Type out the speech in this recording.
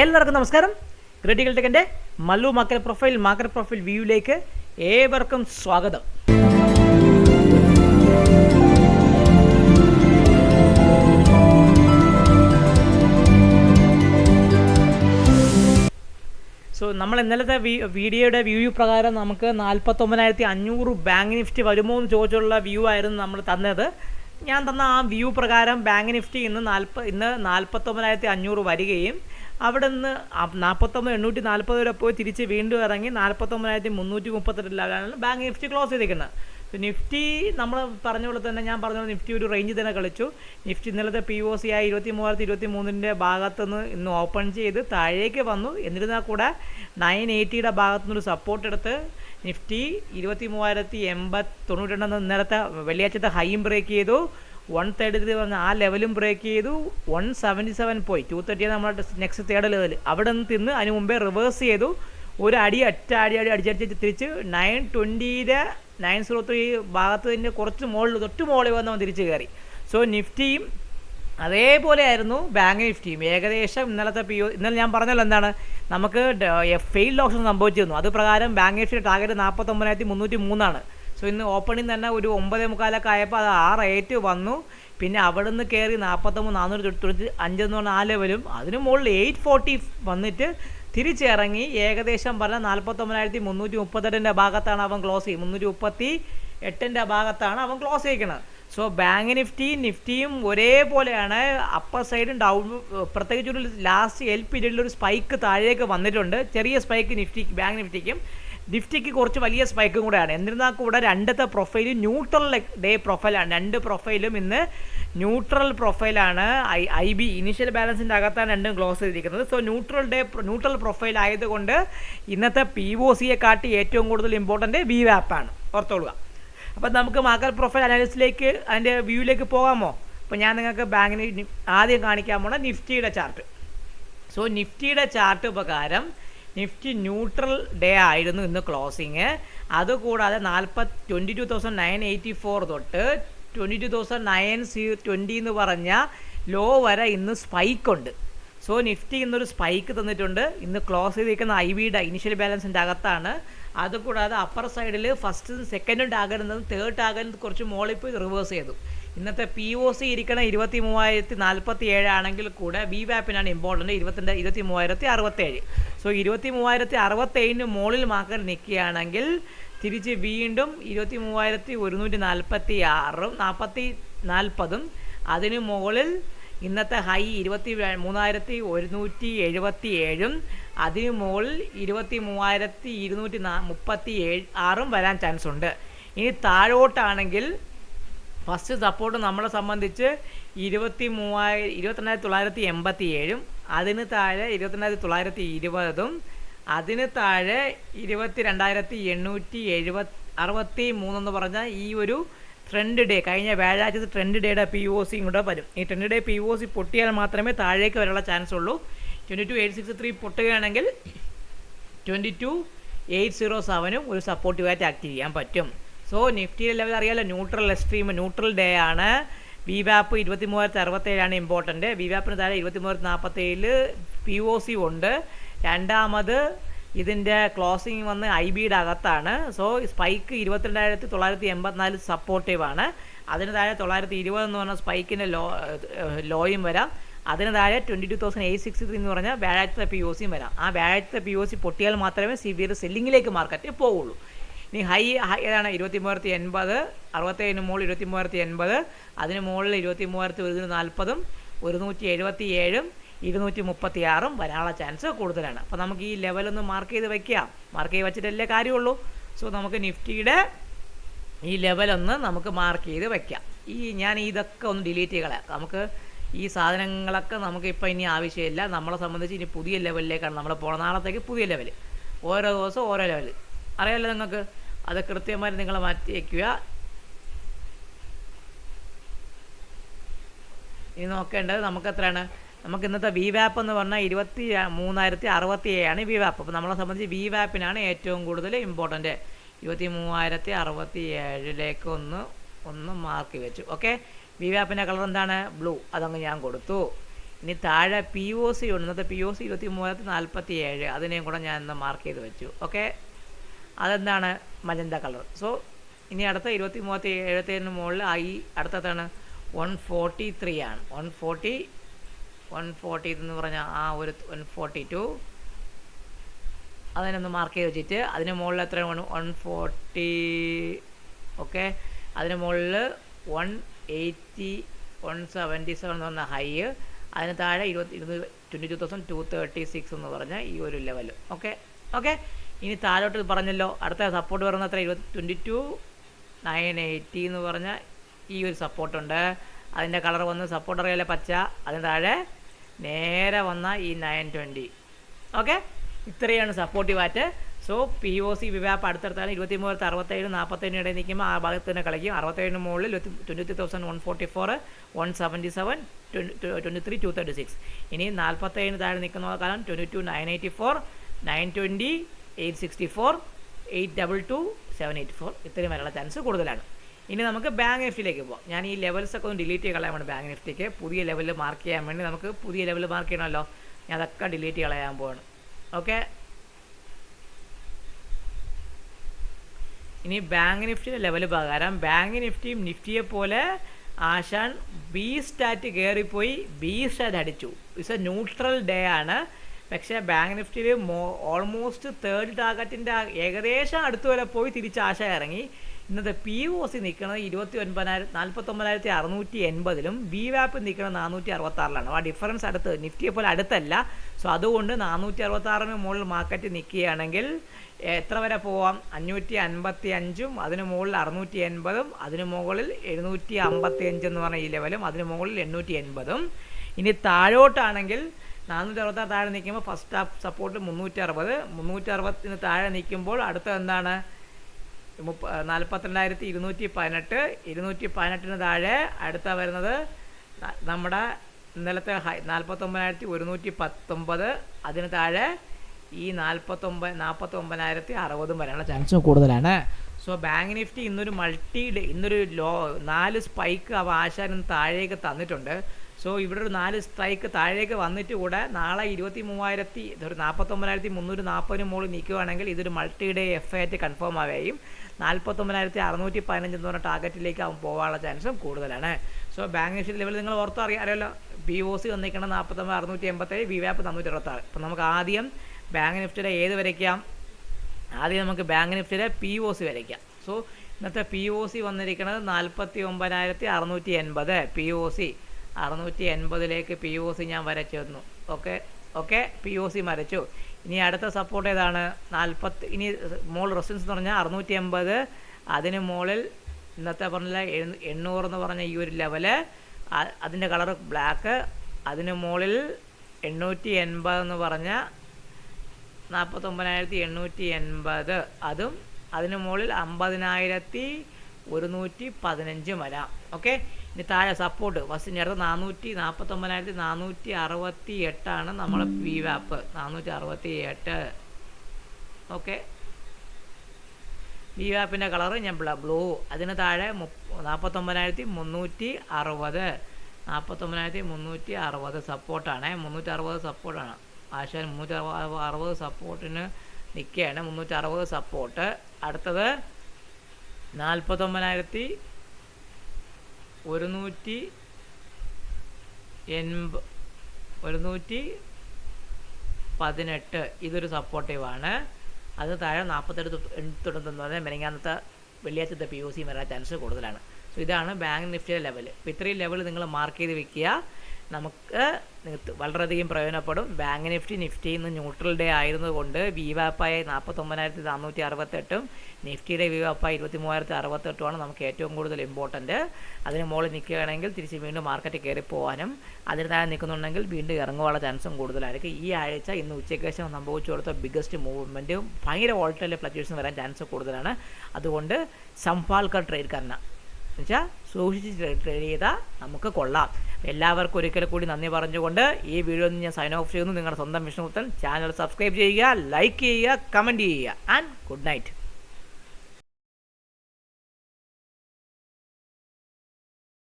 എല്ലാവർക്കും നമസ്കാരം. Critical ടെക്കിന്റെ Mallu market profile market profile വ്യൂയിലേക്ക് ഏവർക്കും സ്വാഗതം. സോ നമ്മൾ ഇന്നലത്തെ വീഡിയോയുടെ വ്യൂ പ്രകാരം നമുക്ക് നാൽപ്പത്തൊമ്പതിനായിരത്തി അഞ്ഞൂറ് ബാങ്ക് നിഫ്റ്റി വരുമോ എന്ന് ചോദിച്ചുള്ള വ്യൂ ആയിരുന്നു നമ്മൾ തന്നത്. ഞാൻ തന്ന ആ വ്യൂ പ്രകാരം ബാങ്ക് നിഫ്റ്റി ഇന്ന് നാൽപ്പ ഇന്ന് നാൽപ്പത്തൊമ്പതിനായിരത്തി അഞ്ഞൂറ് വരികയും അവിടെ നിന്ന് നാൽപ്പത്തൊമ്പത് എണ്ണൂറ്റി നാൽപ്പത് വരെ പോയി തിരിച്ച് വീണ്ടും ഇറങ്ങി നാൽപ്പത്തൊമ്പതിനായിരത്തി മുന്നൂറ്റി മുപ്പത്തെട്ട് ലെവലാണ് ബാങ്ക് നിഫ്റ്റി ക്ലോസ് ചെയ്തിരിക്കുന്നത് നിഫ്റ്റി നമ്മൾ പറഞ്ഞ പോലെ തന്നെ ഞാൻ പറഞ്ഞ പോലെ നിഫ്റ്റി ഒരു റേഞ്ച് തന്നെ കളിച്ചു. നിഫ്റ്റി ഇന്നലത്തെ പി ഒ സി ആയി ഇരുപത്തി മൂവായിരത്തി ഇരുപത്തി മൂന്നിന്റെ ഭാഗത്തുനിന്ന് ഇന്ന് ഓപ്പൺ ചെയ്ത് താഴേക്ക് വന്നു. എന്നിരുന്നാൽ കൂടെ നയൻ എയ്റ്റിയുടെ ഭാഗത്തുനിന്നൊരു സപ്പോർട്ട് എടുത്ത് നിഫ്റ്റി ഇരുപത്തി മൂവായിരത്തി എൺപത്തി തൊണ്ണൂറ്റി രണ്ടെന്ന് ഇന്നലത്തെ വെള്ളിയാഴ്ചത്തെ ഹൈയും ബ്രേക്ക് ചെയ്തു. വൺ തേർട്ടി ത്രീ പറഞ്ഞ ആ ലെവലും ബ്രേക്ക് ചെയ്തു. വൺ സെവന്റി സെവൻ പോയി ടു തേർട്ടി നമ്മുടെ നെക്സ്റ്റ് തേർഡ് ലെവൽ അവിടെ നിന്ന് തിന്ന് അതിന് മുമ്പേ റിവേഴ്സ് ചെയ്തു. ഒരു അടി അറ്റ അടി അടി അടിച്ചടിച്ച് തിരിച്ച് നയൻ ട്വന്റിയുടെ നയൻ സീറോ ത്രീ ഭാഗത്ത് തന്നെ കുറച്ച് മുകളിൽ തൊട്ട് മുകളിൽ വന്ന് അവൻ തിരിച്ച് കയറി. സോ നിഫ്റ്റിയും അതേപോലെ ആയിരുന്നു ബാങ്ക് നിഫ്റ്റിയും ഏകദേശം ഇന്നലത്തെ പി ഒ ഇന്നലെ ഞാൻ പറഞ്ഞല്ലോ എന്താണ്? നമുക്ക് ഫെയിൽഡ് ഓപ്ഷൻ സംഭവിച്ചിരുന്നു. അത് പ്രകാരം ബാങ്ക് നിഫ്റ്റിയുടെ ടാർഗറ്റ് നാൽപ്പത്തൊമ്പതിനായിരത്തി മുന്നൂറ്റി മൂന്നാണ്. സോ ഇന്ന് ഓപ്പണിംഗ് തന്നെ ഒരു ഒമ്പതേ മുക്കാലൊക്കെ ആയപ്പോൾ അത് ആറ് ഏറ്റ് വന്നു. പിന്നെ അവിടെ നിന്ന് കയറി നാൽപ്പത്തൊമ്പത് നാനൂറ്റി തൊണ്ണൂറ്റി അഞ്ചെന്ന് പറഞ്ഞ ആ ലെവലും അതിന് മുകളിൽ എയ്റ്റ് ഫോർട്ടി വന്നിട്ട് തിരിച്ചിറങ്ങി. ഏകദേശം പറഞ്ഞ നാൽപ്പത്തൊമ്പതിനായിരത്തി മുന്നൂറ്റി മുപ്പത്തെട്ടിന്റെ ഭാഗത്താണ് അവൻ ക്ലോസ് ചെയ്യും മുന്നൂറ്റി മുപ്പത്തി എട്ടിന്റെ ഭാഗത്താണ് അവൻ ക്ലോസ് ചെയ്യിക്കുന്നത് സോ ബാങ്ക് നിഫ്റ്റിയും നിഫ്റ്റിയും ഒരേപോലെയാണ്. അപ്പർ സൈഡും ഡൗൺ പ്രത്യേകിച്ച് ഒരു ലാസ്റ്റ് എൽ പീരീഡിൽ ഒരു സ്പൈക്ക് താഴേക്ക് വന്നിട്ടുണ്ട്. ചെറിയ സ്പൈക്ക് നിഫ്റ്റി ബാങ്ക് നിഫ്റ്റിക്കും. നിഫ്റ്റിക്ക് കുറച്ച് വലിയ സ്പൈക്കും കൂടെയാണ്. എന്നിരുന്നാൽ കൂടെ രണ്ടത്തെ പ്രൊഫൈൽ ന്യൂട്രൽ ഡേ പ്രൊഫൈലാണ് രണ്ട് പ്രൊഫൈലും ഇന്ന് ന്യൂട്രൽ പ്രൊഫൈലാണ് ഐ ഐ ബി ഇനീഷ്യൽ ബാലൻസിന്റെ അകത്താണ് രണ്ടും ക്ലോസ് ചെയ്തിരിക്കുന്നത്. So neutral day neutral profile ആയതുകൊണ്ട് ഇന്നത്തെ പി ഒ സിയെ കാട്ടി ഏറ്റവും കൂടുതൽ ഇമ്പോർട്ടന്റ് വി വാപ്പാണ് ഓർത്തോളുക. അപ്പം നമുക്ക് മാർക്കറ്റ് പ്രൊഫൈൽ അനാലിസിലേക്ക് അതിന്റെ വ്യൂവിലേക്ക് പോകാമോ? അപ്പോൾ ഞാൻ നിങ്ങൾക്ക് ബാങ്കിന് ആദ്യം കാണിക്കാൻ പോണ നിഫ്റ്റിയുടെ ചാർട്ട് സോ നിഫ്റ്റിയുടെ ചാർട്ട് പ്രകാരം നിഫ്റ്റി ന്യൂട്രൽ ഡേ ആയിരുന്നു ഇന്ന് ക്ലോസിങ്. അതുകൂടാതെ നാൽപ്പത് twenty two thousand nine eighty four തൊട്ട് twenty two thousand nine C twenty എന്ന് പറഞ്ഞ ലോ വരെ ഇന്ന് സ്പൈക്ക് ഉണ്ട് സോ നിഫ്റ്റി ഇന്നൊരു സ്പൈക്ക് തന്നിട്ടുണ്ട്. ഇന്ന് ക്ലോസ് ചെയ്തിരിക്കുന്ന ഐ ബിയുടെ ഇനിഷ്യൽ ബാലൻസിന്റെ അകത്താണ്. അതുകൂടാതെ അപ്പർ സൈഡിൽ ഫസ്റ്റ് സെക്കൻഡും ടാഗറുന്നത് തേർഡ് ടാഗറിന് കുറച്ച് മോളിപ്പോയി പോയി റിവേഴ്സ് ചെയ്തു. ഇന്നത്തെ പി ഒ സി ഇരിക്കണ ഇരുപത്തി മൂവായിരത്തി നാൽപ്പത്തി ഏഴാണെങ്കിൽ കൂടെ ബി വാപ്പിനാണ് ഇമ്പോർട്ടന്റ് ഇരുപത്തിന്റെ ഇരുപത്തി മൂവായിരത്തി അറുപത്തേഴ് സോ ഇരുപത്തി മൂവായിരത്തി അറുപത്തേഴിന് മുകളിൽ മാത്രം നിൽക്കുകയാണെങ്കിൽ തിരിച്ച് വീണ്ടും ഇരുപത്തി മൂവായിരത്തി ഒരുന്നൂറ്റി നാൽപ്പത്തി ആറും നാൽപ്പത്തി നാൽപ്പതും അതിന് മുകളിൽ ഇന്നത്തെ ഹൈ ഇരുപത്തി മൂന്നായിരത്തി ഒരുന്നൂറ്റി എഴുപത്തി ഏഴും അതിന് മുകളിൽ ഇരുപത്തി മൂവായിരത്തി ഇരുന്നൂറ്റി നാ മുപ്പത്തി ഏഴ് ആറും വരാൻ ചാൻസ് ഉണ്ട്. ഇനി താഴോട്ടാണെങ്കിൽ ഫസ്റ്റ് സപ്പോർട്ട് നമ്മളെ സംബന്ധിച്ച് ഇരുപത്തി മൂവായിരം ഇരുപത്തിരണ്ടായിരത്തി തൊള്ളായിരത്തി എൺപത്തി ഏഴും അതിന് താഴെ ഇരുപത്തിരണ്ടായിരത്തി തൊള്ളായിരത്തി ഇരുപതും അതിന് താഴെ ഇരുപത്തി രണ്ടായിരത്തി എണ്ണൂറ്റി എഴുപത്തി അറുപത്തി മൂന്നെന്ന് പറഞ്ഞാൽ ഈ ഒരു ട്രെൻഡ് ഡേ കഴിഞ്ഞ വ്യാഴാഴ്ചത്തെ ട്രെൻഡ് ഡേയുടെ പി ഒ സിയും കൂടെ വരും. ഈ trend day P O C പൊട്ടിയാൽ മാത്രമേ താഴേക്ക് വരാനുള്ള ചാൻസ് ഉള്ളൂ. Twenty two eight six three പൊട്ടുകയാണെങ്കിൽ twenty two eight zero സെവനും ഒരു സപ്പോർട്ടീവായിട്ട് ആക്ട് ചെയ്യാൻ പറ്റും. സോ നിഫ്റ്റിയിലെ ലെവൽ അറിയാലോ? ന്യൂട്രൽ എക്സ്ട്രീം ന്യൂട്രൽ ഡേ ആണ്. വി വാപ്പ് ഇരുപത്തി മൂവായിരത്തി അറുപത്തേഴാണ് ഇമ്പോർട്ടന്റ് വി വാപ്പിന് താഴെ ഇരുപത്തി മൂവായിരത്തി നാൽപ്പത്തേഴിൽ പി ഒ സി ഉണ്ട്. രണ്ടാമത് ഇതിന്റെ ക്ലോസിങ് വന്ന് ഐ ബിയുടെ അകത്താണ്. സോ സ്പൈക്ക് ഇരുപത്തിരണ്ടായിരത്തി തൊള്ളായിരത്തി എൺപത്തിനാല് സപ്പോർട്ടീവാണ് അതിന് താഴെ തൊള്ളായിരത്തി ഇരുപത് എന്ന് പറഞ്ഞ സ്പൈക്കിന്റെ ലോ ലോയും വരാം. അതിന് താഴെ twenty two thousand eight six three എന്ന് പറഞ്ഞാൽ വ്യാഴാഴ്ചത്തെ പി ഒ സിയും വരാം. ആ വ്യാഴാഴ്ചത്തെ പി ഒ സി പൊട്ടിയാൽ മാത്രമേ സിവിയർ സെല്ലിങ്ങിലേക്ക് മാർക്കറ്റ് പോവുള്ളൂ. ഇനി ഹൈ ഏതാണ്? ഇരുപത്തി മൂവായിരത്തി എൺപത് അറുപത്തേഴിന് മുകളിൽ ഇരുപത്തി മൂവായിരത്തി എൺപത് അതിന് മുകളിൽ ഇരുപത്തി മൂവായിരത്തി ഒരുന്നൂറ്റി നാൽപ്പതും ഒരുന്നൂറ്റി എഴുപത്തി ഏഴും ഇരുന്നൂറ്റി മുപ്പത്തി ആറും വരാനുള്ള ചാൻസ് കൂടുതലാണ്. അപ്പോൾ നമുക്ക് ഈ ലെവലൊന്ന് മാർക്ക് ചെയ്ത് വെക്കാം. മാർക്ക് ചെയ്ത് വെച്ചിട്ടല്ലേ കാര്യമുള്ളൂ. സോ നമുക്ക് നിഫ്റ്റിയുടെ ഈ ലെവലൊന്ന് നമുക്ക് മാർക്ക് ചെയ്ത് വെക്കാം. ഈ ഞാൻ ഇതൊക്കെ ഒന്ന് ഡിലീറ്റ് ചെയ്ത് നമുക്ക് ഈ സാധനങ്ങളൊക്കെ നമുക്ക് ഇപ്പോൾ ഇനി ആവശ്യമില്ല. നമ്മളെ സംബന്ധിച്ച് ഇനി പുതിയ ലെവലിലേക്കാണ് നമ്മൾ പോണ നാളത്തേക്ക് പുതിയ ലെവൽ ഓരോ ദിവസവും ഓരോ ലെവൽ അറിയാമല്ലോ നിങ്ങൾക്ക്? അത് കൃത്യമായി നിങ്ങൾ മാറ്റി വയ്ക്കുക ഇനി നോക്കേണ്ടത് നമുക്ക് എത്രയാണ്? നമുക്ക് ഇന്നത്തെ വി വാപ്പ് എന്ന് പറഞ്ഞാൽ ഇരുപത്തി മൂന്നായിരത്തി അറുപത്തി ഏഴാണ് വി വാപ്പ് അപ്പോൾ നമ്മളെ സംബന്ധിച്ച് വി വാപ്പിനാണ് ഏറ്റവും കൂടുതൽ ഇമ്പോർട്ടന്റ് ഇരുപത്തി മൂവായിരത്തി അറുപത്തി ഏഴിലേക്ക് ഒന്ന് ഒന്ന് മാർക്ക് വെച്ചു. ഓക്കെ വി വാപ്പിന്റെ കളർ എന്താണ്? ബ്ലൂ അതങ്ങ് ഞാൻ കൊടുത്തു. ഇനി താഴെ പി ഒ സി ഉണ്ട്. ഇന്നത്തെ പി ഒ സി ഇരുപത്തി മൂവായിരത്തി നാൽപ്പത്തി ഏഴ് അതിനെയും കൂടെ ഞാൻ ഇന്ന് മാർക്ക് ചെയ്ത് വെച്ചു. ഓക്കെ അതെന്താണ് മജന്ത കളർ. സോ ഇനി അടുത്ത ഇരുപത്തി മൂവത്തി എഴുപത്തേഴിന് മുകളിൽ ആയി അടുത്തതാണ് വൺ ഫോർട്ടി ത്രീ ആണ്. വൺ ഫോർട്ടി വൺ ഫോർട്ടി എന്ന് പറഞ്ഞാൽ ആ ഒരു വൺ ഫോർട്ടി ടു. അതിനൊന്ന് മാർക്ക് ചെയ്ത് വെച്ചിട്ട് അതിന് മുകളിൽ എത്ര വൺ ഫോർട്ടി ഓക്കെ അതിന് മുകളിൽ one eighty one seventy seven എന്ന് പറഞ്ഞ ഹൈ അതിന് താഴെ ഇരുപത്തി ഇരുന്നൂറ് twenty two thousand two thirty six എന്ന് പറഞ്ഞ ഈ ഒരു ലെവൽ ഓക്കെ ഓക്കെ ഇനി താഴോട്ട് പറഞ്ഞല്ലോ. അടുത്ത സപ്പോർട്ട് വരുന്ന അത്ര ഇരുപത്തി ട്വന്റി ടു നയൻ എയ്റ്റി എന്ന് പറഞ്ഞ ഈ ഒരു സപ്പോർട്ടുണ്ട് അതിന്റെ കളർ വന്ന് സപ്പോർട്ട് അറിയാലോ പച്ച. അതിന് താഴെ നേരെ വന്ന ഈ നയൻ ട്വന്റി ഓക്കെ ഇത്രയാണ് supportive at so P O C വിവാപ്പ് അടുത്തടുത്താണ് ഇരുപത്തി മൂന്ന് അറുപത്തേഴ് നാൽപ്പത്തേഴിന് ഇടയിൽ നിൽക്കുമ്പോൾ ആ ഭാഗത്ത് തന്നെ കളിക്കും. അറുപത്തേഴിന് മുകളിൽ twenty three thousand one forty four one seventy seven twenty three two thirty six ഇനി നാൽപ്പത്തേഴിന് താഴെ നിൽക്കുന്ന കാലം twenty two nine eighty four nine twenty eight sixty four eight double two seven eight four. ഇത്രയും വരെയുള്ള ചാൻസ് കൂടുതലാണ്. ഇനി നമുക്ക് ബാങ്ക് നിഫ്റ്റിയിലേക്ക് പോകാം ഞാൻ ഈ ലെവൽസൊക്കെ ഒന്ന് ഡിലീറ്റ് ചെയ്യാൻ ബാങ്ക് നിഫ്റ്റിക്ക് പുതിയ ലെവലിൽ മാർക്ക് ചെയ്യാൻ വേണ്ടി നമുക്ക് പുതിയ ലെവൽ മാർക്ക് ചെയ്യണമല്ലോ. ഞാൻ അതൊക്കെ ഡിലീറ്റ് കളയാൻ പോവാണ്. ഓക്കെ? ഇനി ബാങ്ക് നിഫ്റ്റിയുടെ ലെവൽ പ്രകാരം ബാങ്ക് നിഫ്റ്റിയും നിഫ്റ്റിയെ പോലെ ആശാൻ ബി സ്റ്റാറ്റ് കയറിപ്പോയി ബി സ്റ്റാറ്റ് അടിച്ചു. ഇറ്റ്സ് എ ന്യൂട്രൽ ഡേ ആണ്. പക്ഷേ ബാങ്ക് നിഫ്റ്റിയിൽ മോ ഓൾമോസ്റ്റ് തേർഡ് ടാർഗറ്റിന്റെ ഏകദേശം അടുത്ത് വരെ പോയി തിരിച്ച് ആശ ഇറങ്ങി. ഇന്നത്തെ പി ഒ സി നിൽക്കുന്നത് ഇരുപത്തി ഒൻപതിനായിരം നാൽപ്പത്തൊമ്പതിനായിരത്തി അറുന്നൂറ്റി എൺപതിലും ബി വാപ്പ് നിൽക്കുന്നത് നാനൂറ്റി അറുപത്താറിലാണ് ആ ഡിഫറൻസ് അടുത്ത് നിഫ്റ്റിയെ പോലെ അടുത്തല്ല. സോ അതുകൊണ്ട് നാനൂറ്റി അറുപത്താറിന് മുകളിൽ മാർക്കറ്റ് നിൽക്കുകയാണെങ്കിൽ എത്ര വരെ പോവാം? അഞ്ഞൂറ്റി അൻപത്തി അഞ്ചും അതിന് മുകളിൽ അറുന്നൂറ്റി എൺപതും അതിന് മുകളിൽ എഴുന്നൂറ്റി അമ്പത്തി അഞ്ച് എന്ന് പറഞ്ഞ ഈ ലെവലും അതിന് മുകളിൽ എണ്ണൂറ്റി എൺപതും ഇനി താഴോട്ടാണെങ്കിൽ നാനൂറ്റി അറുപത്താറ് താഴെ നിൽക്കുമ്പോൾ ഫസ്റ്റ് ഹാഫ് സപ്പോർട്ട് മുന്നൂറ്റി അറുപത് മുന്നൂറ്റി അറുപത്തിന് താഴെ നിൽക്കുമ്പോൾ അടുത്ത എന്താണ്? മുപ്പ നാൽപ്പത്തിരണ്ടായിരത്തി ഇരുന്നൂറ്റി പതിനെട്ട്. ഇരുന്നൂറ്റി പതിനെട്ടിന് താഴെ അടുത്ത വരുന്നത് നമ്മുടെ ഇന്നലത്തെ ഹൈ നാൽപ്പത്തൊമ്പതിനായിരത്തി ഒരുന്നൂറ്റി പത്തൊമ്പത്. അതിന് താഴെ ഈ നാൽപ്പത്തൊമ്പത് നാൽപ്പത്തൊമ്പതിനായിരത്തി അറുപതും വരെയുള്ള ചാൻസും കൂടുതലാണ്. സോ ബാങ്ക് നിഫ്റ്റി ഇന്നൊരു മൾട്ടി ഇന്നൊരു ലോ നാല് സ്പൈക്ക് അവ ആശാനും താഴേക്ക് തന്നിട്ടുണ്ട്. സോ ഇവിടെ ഒരു നാല് സ്ട്രൈക്ക് താഴേക്ക് വന്നിട്ട് കൂടെ നാളെ ഇരുപത്തി മൂവായിരത്തി ഒരു നാൽപ്പത്തൊമ്പതിനായിരത്തി മുന്നൂറ് നാൽപ്പതിന് മുകളിൽ നിൽക്കുകയാണെങ്കിൽ ഇതൊരു മൾട്ടി ഡേ എഫ് ആയിട്ട് കൺഫേം ആവുകയും നാൽപ്പത്തൊമ്പതിനായിരത്തി അറുന്നൂറ്റി പതിനഞ്ച് എന്ന് പറഞ്ഞ ടാർഗറ്റിലേക്ക് അവൻ പോകാനുള്ള ചാൻസും കൂടുതലാണ്. സോ ബാങ്ക് നിഫ്റ്റി ലെവൽ നിങ്ങൾ ഓർത്ത് അറിയാം അറിയാലോ? ബി ഒ സി വന്നിരിക്കണം നാൽപ്പത്തൊമ്പത് അറുന്നൂറ്റി എൺപത്തേഴ് ബി വാപ്പ് നാനൂറ്റി അറുപത്താറ് അപ്പോൾ നമുക്ക് ആദ്യം ബാങ്ക് നിഫ്റ്റിയുടെ ഏത് വരയ്ക്കാം? ആദ്യം നമുക്ക് ബാങ്ക് നിഫ്റ്റിയിലെ പി ഒ സി വരയ്ക്കാം. സോ ഇന്നത്തെ പി ഒ സി വന്നിരിക്കുന്നത് നാൽപ്പത്തി ഒമ്പതിനായിരത്തി അറുന്നൂറ്റി എൺപത് പി ഒ സി അറുന്നൂറ്റി എൺപതിലേക്ക് പി ഒ സി ഞാൻ വരച്ചു തന്നു. Okay okay P O C വരച്ചു ഇനി അടുത്ത സപ്പോർട്ട് ഏതാണ്? നാൽപ്പത്തി ഇനി മോൾ റെസിഡൻസ് എന്ന് പറഞ്ഞാൽ അറുന്നൂറ്റി എൺപത് അതിന് മുകളിൽ ഇന്നത്തെ പറഞ്ഞ എണ്ണൂറ് എന്ന് പറഞ്ഞ ഈ ഒരു ലെവൽ അതിന്റെ കളർ ബ്ലാക്ക് അതിന് മുകളിൽ എണ്ണൂറ്റി എൺപത് എന്ന് പറഞ്ഞ നാൽപ്പത്തൊമ്പതിനായിരത്തി എണ്ണൂറ്റി എൺപത് അതും അതിന് മുകളിൽ അമ്പതിനായിരത്തി ഒരുന്നൂറ്റി പതിനഞ്ച് വരാം. ഓക്കെ? ഇനി താഴെ സപ്പോർട്ട് ഫസ്റ്റിന്റെ അടുത്ത് നാനൂറ്റി നാൽപ്പത്തൊമ്പതിനായിരത്തി നാനൂറ്റി അറുപത്തി എട്ടാണ് നമ്മൾ വി വാപ്പ് നാനൂറ്റി അറുപത്തി എട്ട് ഓക്കെ? വി വാപ്പിന്റെ കളറ് ഞാൻ ബ്ലൂ അതിന് താഴെ നാൽപ്പത്തൊമ്പതിനായിരത്തി മുന്നൂറ്റി അറുപത് നാൽപ്പത്തൊമ്പതിനായിരത്തി മുന്നൂറ്റി അറുപത് സപ്പോർട്ടാണ് മുന്നൂറ്റി അറുപത് സപ്പോർട്ടാണ് ആശാൻ മുന്നൂറ്റി അറുപത് സപ്പോർട്ടിന് നിൽക്കുകയാണ്. മുന്നൂറ്റി അറുപത് സപ്പോർട്ട്. അടുത്തത് നാൽപ്പത്തൊമ്പതിനായിരത്തി ഒരുന്നൂറ്റി എൺപ ഒരുന്നൂറ്റി പതിനെട്ട് ഇതൊരു സപ്പോർട്ടീവാണ്. അത് താഴെ നാൽപ്പത്തെട്ട് തൊണ്ണൂറ്റൊന്ന് പറഞ്ഞാൽ മെനങ്ങാനത്തെ വെള്ളിയാഴ്ചത്തെ പി ഒ സി വരാൻ ചാൻസ് കൂടുതലാണ്. സോ ഇതാണ് ബാങ്ക് നിഫ്റ്റിയുടെ ലെവൽ ഇപ്പോൾ ഇത്രയും ലെവൽ നിങ്ങൾ മാർക്ക് ചെയ്ത് വെക്കുക. നമുക്ക് വളരെയധികം പ്രയോജനപ്പെടും. ബാങ്ക് നിഫ്റ്റി നിഫ്റ്റി ഇന്ന് ന്യൂട്രൽ ഡേ ആയിരുന്നതുകൊണ്ട് വി വാപ്പായ നാൽപ്പത്തൊമ്പതിനായിരത്തി നാനൂറ്റി അറുപത്തെട്ടും നിഫ്റ്റിയുടെ വി വാപ്പായ ഇരുപത്തി മൂവായിരത്തി അറുപത്തെട്ടുമാണ് നമുക്ക് ഏറ്റവും കൂടുതൽ ഇമ്പോർട്ടന്റ് അതിന് മുകളിൽ നിൽക്കുകയാണെങ്കിൽ തിരിച്ച് വീണ്ടും മാർക്കറ്റ് കയറി പോകാനും അതിന് താഴെ നിൽക്കുന്നുണ്ടെങ്കിൽ വീണ്ടും ഇറങ്ങുവാനുള്ള ചാൻസും കൂടുതലായിരിക്കും. ഈ ആഴ്ച ഇന്ന് ഉച്ചയ്ക്ക് ശേഷം സംഭവിച്ചു കൊടുത്ത ബിഗ്ഗസ്റ്റ് മൂവ്മെന്റും ഭയങ്കര വോൾട്ടലിൽ ഫ്ലക്ച്വേഷൻ വരാൻ ചാൻസ് കൂടുതലാണ്. അതുകൊണ്ട് സംഭാൽക്കർ ട്രേഡ് കരണ എന്നുവെച്ചാൽ സൂക്ഷിച്ച് ട്രേഡ് ചെയ്താൽ നമുക്ക് കൊള്ളാം. എല്ലാവർക്കും ഒരിക്കൽ കൂടി നന്ദി പറഞ്ഞുകൊണ്ട് ഈ വീഡിയോ ഞാൻ സൈൻ ഓഫ് ചെയ്യുന്നു. നിങ്ങളുടെ സ്വന്തം വിഷ്ണുപുത്തൻ ചാനൽ സബ്സ്ക്രൈബ് ചെയ്യുക ലൈക്ക് ചെയ്യുക കമന്റ് ചെയ്യുക ആൻഡ് ഗുഡ് നൈറ്റ്